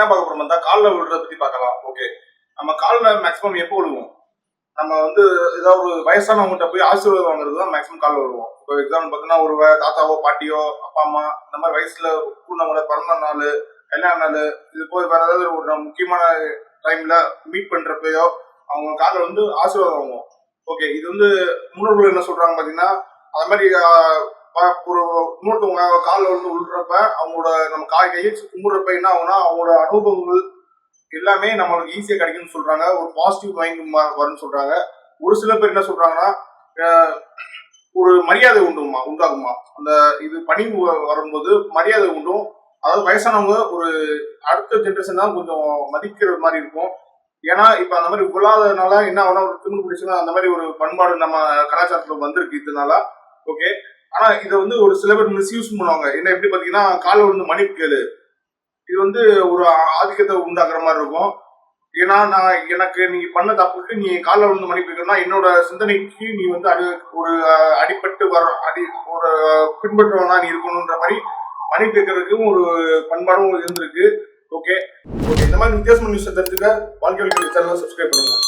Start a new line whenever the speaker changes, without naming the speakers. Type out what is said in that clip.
என்ன பார்க்க போறோம் பார்த்தா காலில் விழுறத பத்தி பார்க்கலாம். ஓகே நம்ம காலில் மேக்ஸிமம் எப்போ விழுவோம்? நம்ம வந்து ஏதாவது ஒரு வயசானவங்ககிட்ட போய் ஆசீர்வாதம் வாங்குறது தான் மேக்ஸிமம் காலில் விழுவோம். இப்போ எக்ஸாம்பிள் பார்த்தீங்கன்னா ஒரு தாத்தாவோ பாட்டியோ அப்பா அம்மா இந்த மாதிரி வயசுல கூடவங்களோட பிறந்த நாள் கல்யாண நாள் இது போய் வேற ஏதாவது ஒரு முக்கியமான டைம்ல மீட் பண்றப்பயோ அவங்க காலில் வந்து ஆசீர்வாதம் வாங்குவோம். ஓகே இது வந்து முன்னோர்கள் என்ன சொல்றாங்க பார்த்தீங்கன்னா அது மாதிரி ஒரு இன்னொருத்தவங்க காலில் வந்து விழுறப்ப அவங்களோட நம்ம கால் கையை கும்பிடுறப்ப என்ன ஆகும்னா அவங்களோட அனுபவங்கள் எல்லாமே நம்மளுக்கு ஈஸியாக கிடைக்கும்னு சொல்றாங்க. ஒரு பாசிட்டிவ் மைண்ட் வரும்னு சொல்றாங்க. ஒரு சில பேர் என்ன சொல்றாங்கன்னா ஒரு மரியாதை உண்டுமா உண்டாகுமா அந்த இது பணி வரும்போது மரியாதை உண்டும். அதாவது வயசானவங்க ஒரு அடுத்த ஜென்ரேஷன் தான் கொஞ்சம் மதிக்கிற மாதிரி இருக்கும். ஏன்னா இப்ப அந்த மாதிரி கொள்ளாததுனால என்ன ஆகும்னா ஒரு திமிரு பிடிச்சுன்னா அந்த மாதிரி ஒரு பண்பாடு நம்ம கலாச்சாரத்துல வந்திருக்கு இதனால. ஓகே ஆனா இதை வந்து ஒரு சில பேர் மிஸ்யூஸ் பண்ணுவாங்க. என்ன எப்படி பாத்தீங்கன்னா காலை வந்து மன்னிப்பு கேளு. இது வந்து ஒரு ஆதிக்கத்தை உண்டாக்குற மாதிரி இருக்கும். ஏன்னா நான் எனக்கு நீ பண்ண தப்புக்கு நீ காலில் விழுந்து மன்னிப்பு கேட்கணும்னா என்னோட சிந்தனைக்கு நீ வந்து அடி ஒரு அடிப்பட்டு அடிபட்டு வர அடி ஒரு பின்பற்றவனா நீ இருக்கணுன்ற மாதிரி மன்னிப்பு கேட்கறதுக்கும் ஒரு பண்பாடும் இருந்திருக்கு. ஓகே ஓகே இந்த மாதிரி வித்தியாசமான நியூஸ் தெரிஞ்சுக்க வாழ்க்கை சேனலை சப்ஸ்கிரைப் பண்ணுங்க.